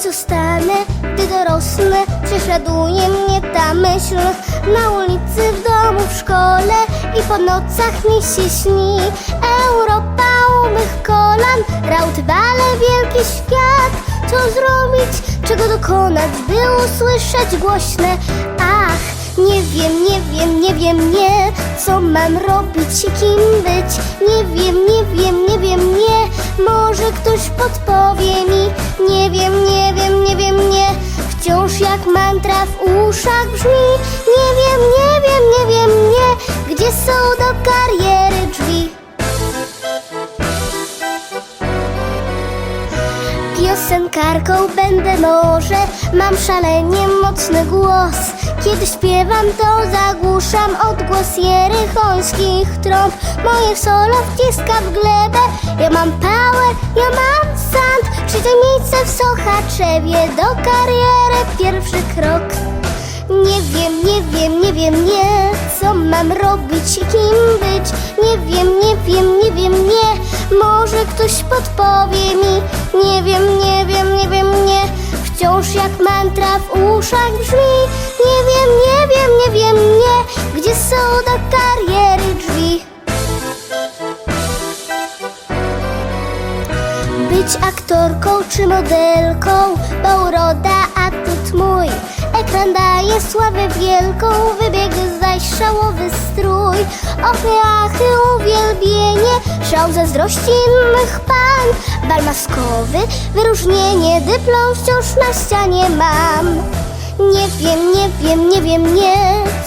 zostanę, gdy dorosnę. Prześladuje mnie ta myśl. Na ulicy, w domu, w szkole I po nocach mi się śni. Europa u mych kolan Raut bale, wielki świat. Co zrobić, czego dokonać By usłyszeć głośne? Ach, nie wiem, nie wiem, nie wiem, nie. Co mam robić i kim być? Nie wiem, nie wiem, nie wiem, nie. Może ktoś podpowie mi? Nie wiem, nie uszach brzmi. Nie wiem, nie wiem, nie wiem, nie. Gdzie są do kariery drzwi? Piosenkarką będę może. Mam szalenie mocny głos. Kiedy śpiewam to zagłuszam Odgłos jerychońskich trąb Moje solo wciska w glebę. Ja mam power, ja mam sand. To miejsce w Sochaczewie Do kariery. Pierwszy krok. Nie wiem, nie wiem, nie wiem, nie Co mam robić i kim być. Nie wiem, nie wiem, nie wiem, nie. Może ktoś podpowie mi. Nie wiem, nie wiem, nie wiem, nie. Wciąż jak mantra w uszach brzmi. Nie wiem, nie wiem, nie wiem, nie. Gdzie są Być aktorką czy modelką, bo uroda atut mój. Ekran daje sławę wielką, wybieg zaś szałowy strój. Ochy, achy, uwielbienie, szał zazdrości innych pań. Bal maskowy, wyróżnienie, dyplom wciąż na ścianie mam. Nie wiem, nie wiem, nie wiem, nie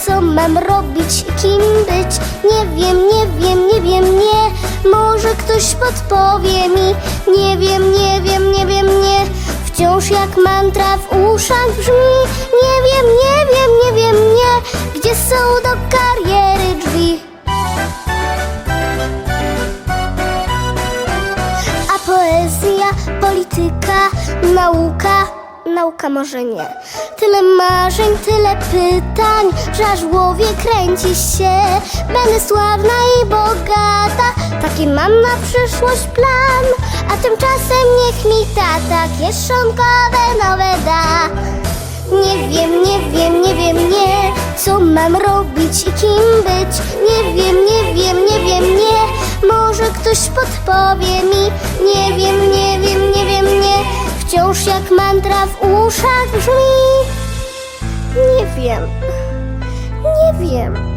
Co mam robić kim być Nie wiem, nie wiem, nie wiem, nie Może ktoś podpowie mi Nie wiem, nie wiem, nie wiem, nie. Wciąż jak mantra w uszach brzmi. Nie wiem, nie wiem, nie wiem, nie. Gdzie są do kariery drzwi? A poezja, polityka, nauka, nauka może nie. Tyle marzeń, tyle pytań, że aż w głowie kręci się. Będę sławna i taki mam na przyszłość plan. A tymczasem niech mi tata kieszonkowe nowe da. Nie wiem, nie wiem, nie wiem, nie Co mam robić i kim być Nie wiem, nie wiem, nie wiem, nie Może ktoś podpowie mi Nie wiem, nie wiem, nie wiem, nie Wciąż jak mantra w uszach brzmi Nie wiem, nie wiem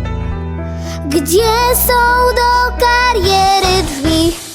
gdzie są do kariery drzwi?